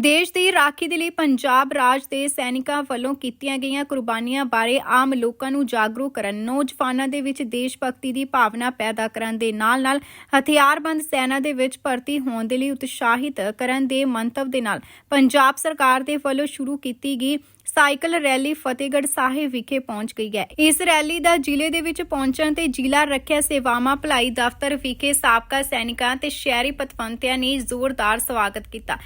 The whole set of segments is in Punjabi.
ਦੇਸ਼ ਦੀ ਰਾਖੀ ਦੇ ਲਈ ਪੰਜਾਬ ਰਾਜ ਦੇ ਸੈਨਿਕਾਂ ਵੱਲੋਂ ਕੀਤੀਆਂ ਗਈਆਂ ਕੁਰਬਾਨੀਆਂ ਬਾਰੇ ਆਮ ਲੋਕਾਂ ਨੂੰ ਜਾਗਰੂਕ ਕਰਨ, ਨੌਜਵਾਨਾਂ ਦੇ ਵਿੱਚ ਦੇਸ਼ ਭਗਤੀ ਦੀ ਭਾਵਨਾ ਪੈਦਾ ਕਰਨ ਦੇ ਨਾਲ-ਨਾਲ ਹਥਿਆਰਬੰਦ ਸੈਨਾ ਦੇ ਵਿੱਚ ਭਰਤੀ ਹੋਣ ਦੇ ਲਈ ਉਤਸ਼ਾਹਿਤ ਕਰਨ ਦੇ ਮੰਤਵ ਦੇ ਨਾਲ ਪੰਜਾਬ ਸਰਕਾਰ ਦੇ ਵੱਲੋਂ ਸ਼ੁਰੂ ਕੀਤੀ ਗਈ ਸਾਈਕਲ ਰੈਲੀ ਫਤਿਹਗੜ੍ਹ ਸਾਹਿਬ ਵਿਖੇ ਪਹੁੰਚ ਗਈ ਹੈ। ਇਸ ਰੈਲੀ ਦਾ ਜ਼ਿਲ੍ਹੇ ਦੇ ਵਿੱਚ ਪਹੁੰਚਣ ਤੇ ਜ਼ਿਲ੍ਹਾ ਰੱਖਿਆ ਸੇਵਾਵਾਂ ਭਲਾਈ ਦਫ਼ਤਰ ਵਿਖੇ ਸਾਬਕਾ ਸੈਨਿਕਾਂ ਤੇ ਸ਼ਹਿਰੀ ਪਤਵੰਤਿਆਂ ਨੇ ਜ਼ੋਰਦਾਰ ਸਵਾਗਤ ਕੀਤਾ।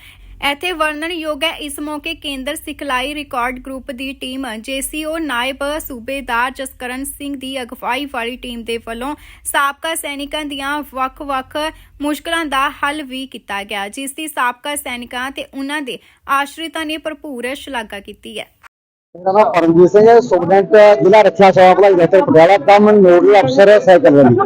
ਇੱਥੇ ਵਰਣਨਯੋਗ ਹੈ। ਇਸ ਮੌਕੇ ਕੇਂਦਰ ਸਿਖਲਾਈ ਰਿਕਾਰਡ ਗਰੁੱਪ ਦੀ ਟੀਮ, ਜੇਸੀਓ ਨਾਇਬ ਸੂਬੇਦਾਰ ਜਸਕਰਨ ਸਿੰਘ ਦੀ ਅਗਵਾਈ ਵਾਲੀ ਟੀਮ ਦੇ ਵੱਲੋਂ ਸਾਬਕਾ ਸੈਨਿਕਾਂ ਦੀਆਂ ਵੱਖ-ਵੱਖ ਮੁਸ਼ਕਲਾਂ ਦਾ ਹੱਲ ਵੀ ਕੀਤਾ ਗਿਆ, ਜਿਸ ਦੀ ਸਾਬਕਾ ਸੈਨਿਕਾਂ ਤੇ ਉਹਨਾਂ ਦੇ ਆਸ਼ਰਿਤਾਂ ਨੇ ਭਰਪੂਰ ਸ਼ਲਾਘਾ ਕੀਤੀ ਹੈ। ਮੇਰਾ ਨਾਮ ਪਰਮਜੀਤ ਸਿੰਘ ਹੈ ਸਟੂਡੈਂਟ ਜ਼ਿਲ੍ਹਾ ਰੱਖਿਆ ਸੇਵਾ ਭਲਾਈ ਦਫ਼ਤਰ ਪਟਿਆਲਾ ਕੰਮ ਨੋਡਲ ਅਫਸਰ ਸਾਈਕਲ ਰੈਲੀ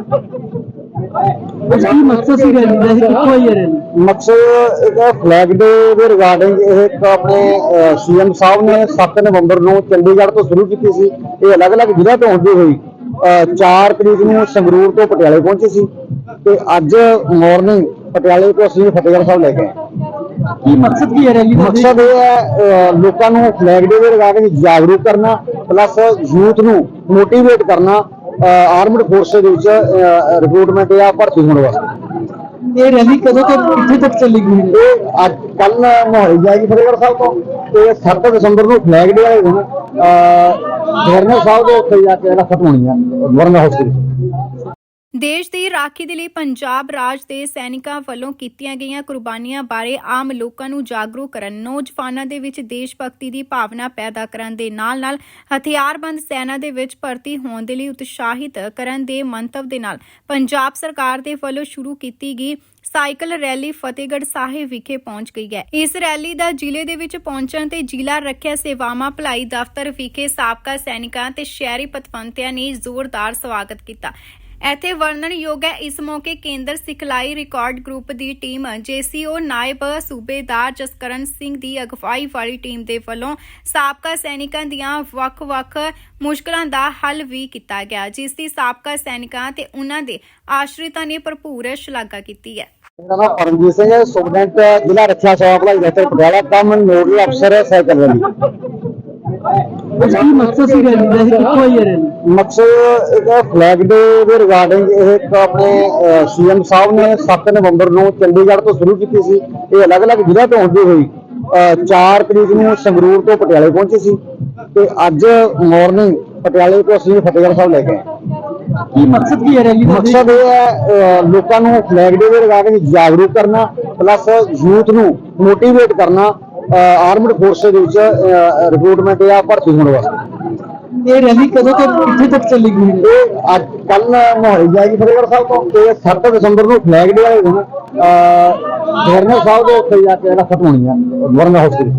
ਉਸ ਕੀ ਮਕਸਦ ਸੀ ਰੈਲੀ ਦਾ ਇਹ ਕਿੱਥੋਂ ਆਈ ਹੈ ਰੈਲੀ ਮਕਸਦ ਇੱਕ ਫਲੈਗ ਡੇ ਦੇ ਰਿਗਾਰਡਿੰਗ ਇਹ ਇੱਕ ਆਪਣੇ ਸੀਐਮ ਸਾਹਿਬ ਨੇ 7 ਨਵੰਬਰ ਨੂੰ ਚੰਡੀਗੜ੍ਹ ਤੋਂ ਸ਼ੁਰੂ ਕੀਤੀ ਸੀ। ਇਹ ਅਲੱਗ-ਅਲੱਗ ਜ਼ਿਲ੍ਹਾ ਤੋਂ ਹੁੰਦੀ ਹੋਈ 4 ਤਰੀਕ ਨੂੰ ਸੰਗਰੂਰ ਤੋਂ ਪਟਿਆਲੇ ਪਹੁੰਚੀ ਸੀ। ਤੇ ਅੱਜ ਮਾਰਨਿੰਗ ਪਟਿਆਲੇ ਤੋਂ ਅਸੀਂ ਫਤਿਹਗੜ੍ਹ ਸਾਹਿਬ ਲੈ ਕੇ ਕੀ ਮਕਸਦ ਕੀ ਹੈ ਰੈਲੀ ਦਾ ਮਕਸਦ ਇਹ ਹੈ ਲੋਕਾਂ ਨੂੰ ਫਲੈਗ ਡੇ ਦੇ ਰਿਗਾਰਡਿੰਗ ਜਾਗਰੂਕ ਕਰਨਾ ਪਲੱਸ ਯੂਥ ਨੂੰ ਮੋਟੀਵੇਟ ਕਰਨਾ ਆਰਮਡ ਫੋਰਸ ਦੇ ਵਿੱਚ ਰਿਕਰੂਟਮੈਂਟ ਜਾਂ ਭਰਤੀ ਹੋਣ ਵਾਸਤੇ। ਇਹ ਰੈਲੀ ਕਦੋਂ ਤੋਂ ਕਿੱਥੇ ਤੱਕ ਚੱਲੇਗੀ ਇਹ ਅੱਜ ਕੱਲ ਮੋਹਾਲੀ ਜਾਏਗੀ ਫਤਿਹਗੜ੍ਹ ਸਾਹਿਬ ਤੋਂ। ਤੇ 7 ਦਸੰਬਰ ਨੂੰ ਫਲੈਗ ਡੇ ਵਾਲੇ ਦਿਨ ਗਵਰਨਰ ਸਾਹਿਬ ਦੇ ਉੱਤੇ ਜਾ ਕੇ ਇਹਦਾ ਖਤਮ ਹੋਣੀ ਆ ਗਵਰਨਰ ਹਾਊਸ ਦੇ ਵਿੱਚ ਦੇਸ਼ ਦੀ ਰਾਖੀ ਦੇ ਲਈ ਪੰਜਾਬ ਰਾਜ ਦੇ ਸੈਨਿਕਾਂ ਵੱਲੋਂ ਕੀਤੀਆਂ ਗਈਆਂ ਕੁਰਬਾਨੀਆਂ ਬਾਰੇ ਆਮ ਲੋਕਾਂ ਨੂੰ ਜਾਗਰੂਕ ਕਰਨ, ਨੌਜਵਾਨਾਂ ਦੇ ਵਿੱਚ ਦੇਸ਼ ਭਗਤੀ ਦੀ ਭਾਵਨਾ ਪੈਦਾ ਕਰਨ ਦੇ ਨਾਲ-ਨਾਲ ਹਥਿਆਰਬੰਦ ਸੈਨਾ ਦੇ ਵਿੱਚ ਭਰਤੀ ਹੋਣ ਦੇ ਲਈ ਉਤਸ਼ਾਹਿਤ ਕਰਨ ਦੇ ਮੰਤਵ ਦੇ ਨਾਲ ਪੰਜਾਬ ਸਰਕਾਰ ਦੇ ਵੱਲੋਂ ਸ਼ੁਰੂ ਕੀਤੀ ਗਈ ਸਾਈਕਲ ਰੈਲੀ ਫਤਿਹਗੜ੍ਹ ਸਾਹਿਬ ਵਿਖੇ ਪਹੁੰਚ ਗਈ ਹੈ। ਇਸ ਰੈਲੀ ਦਾ ਜ਼ਿਲ੍ਹੇ ਦੇ ਵਿੱਚ ਪਹੁੰਚਣ ਤੇ ਜ਼ਿਲ੍ਹਾ ਰੱਖਿਆ ਸੇਵਾਵਾਂ ਭਲਾਈ ਦਫ਼ਤਰ ਵਿਖੇ ਸਾਬਕਾ ਸੈਨਿਕਾਂ ਤੇ ਸ਼ਹਿਰੀ ਪਤਵੰਤਿਆਂ ਨੇ ਜ਼ੋਰਦਾਰ ਸਵਾਗਤ ਕੀਤਾ। ਇੱਥੇ ਵਰਣਨਯੋਗ ਹੈ। ਇਸ ਮੌਕੇ ਕੇਂਦਰ ਸਿਖਲਾਈ ਰਿਕਾਰਡ ਗਰੁੱਪ ਦੀ ਟੀਮ, ਜੇਸੀਓ ਨਾਇਬ ਸੂਬੇਦਾਰ ਜਸਕਰਨ ਸਿੰਘ ਦੀ ਅਗਵਾਈ ਵਾਲੀ ਟੀਮ ਦੇ ਵੱਲੋਂ ਸਾਬਕਾ ਸੈਨਿਕਾਂ ਦੀਆਂ ਵੱਖ-ਵੱਖ ਮੁਸ਼ਕਲਾਂ ਦਾ ਹੱਲ ਵੀ ਕੀਤਾ ਗਿਆ। ਜਿਸ ਦੀ ਸਾਬਕਾ ਸੈਨਿਕਾਂ ਤੇ ਉਹਨਾਂ ਦੇ ਆਸ਼ਰਿਤਾਂ ਨੇ ਭਰਪੂਰ ਸ਼ਲਾਘਾ ਕੀਤੀ ਹੈ। ਮੇਰਾ ਨਾਮ ਪਰਮਜੀਤ ਸਿੰਘ ਹੈ। ਸਟੂਡੈਂਟ ਜ਼ਿਲ੍ਹਾ ਰੱਖਿਆ ਸੇਵਾ ਭਲਾਈ ਦਫ਼ਤਰ ਪਟਿਆਲਾ। ਕੰਮ ਨੋਡਲ ਅਫਸਰ ਸਾਈਕਲ ਰੈਲੀ ਉਸ ਕੀ ਮਕਸਦ ਸੀ ਰੈਲੀ ਦਾ ਇਹ ਕਿੱਥੋਂ ਆਈ ਹੈ ਰੈਲੀ ਮਕਸਦ ਇੱਕ ਫਲੈਗ ਡੇ ਦੇ ਰਿਗਾਰਡਿੰਗ ਇਹ ਇੱਕ ਆਪਣੇ ਸੀਐਮ ਸਾਹਿਬ ਨੇ 7 ਨਵੰਬਰ ਨੂੰ ਚੰਡੀਗੜ੍ਹ ਤੋਂ ਸ਼ੁਰੂ ਕੀਤੀ ਸੀ। ਇਹ ਅਲੱਗ-ਅਲੱਗ ਜ਼ਿਲ੍ਹਾ ਤੋਂ ਹੁੰਦੀ ਹੋਈ 4 ਤਰੀਕ ਨੂੰ ਸੰਗਰੂਰ ਤੋਂ ਪਟਿਆਲੇ ਪਹੁੰਚੀ ਸੀ ਤੇ ਅੱਜ ਮਾਰਨਿੰਗ ਪਟਿਆਲੇ ਤੋਂ ਅਸੀਂ ਫਤਿਹਗੜ੍ਹ ਸਾਹਿਬ ਲੈ ਕੇ ਕੀ ਮਕਸਦ ਕੀ ਹੈ ਰੈਲੀ ਦਾ ਮਕਸਦ ਇਹ ਹੈ ਲੋਕਾਂ ਨੂੰ ਫਲੈਗ ਡੇ ਦੇ ਰਿਗਾਰਡਿੰਗ ਜਾਗਰੂਕ ਕਰਨਾ ਪਲੱਸ ਯੂਥ ਨੂੰ ਮੋਟੀਵੇਟ ਕਰਨਾ ਆਰਮਡ ਫੋਰਸ ਦੇ ਵਿੱਚ ਰਿਕਰੂਟਮੈਂਟ ਜਾਂ ਭਰਤੀ ਹੋਣ ਵਾਸਤੇ। ਇਹ ਰੈਲੀ ਕਦੋਂ ਤੋਂ ਕਿੱਥੇ ਤੱਕ ਚੱਲੇਗੀ ਇਹ ਅੱਜ ਕੱਲ ਮੋਹਾਲੀ ਜਾਏਗੀ ਫਤਿਹਗੜ੍ਹ ਸਾਹਿਬ ਤੋਂ ਤੇ 7 ਦਸੰਬਰ ਨੂੰ ਫਲੈਗ ਡੇ ਵਾਲੇ ਦਿਨ ਗਵਰਨਰ ਸਾਹਿਬ ਦੇ ਉੱਤੇ ਜਾ ਕੇ ਇਹਦਾ ਖਤਮ ਹੋਣੀ ਆ ਗਵਰਨਰ ਹਾਊਸ ਦੇ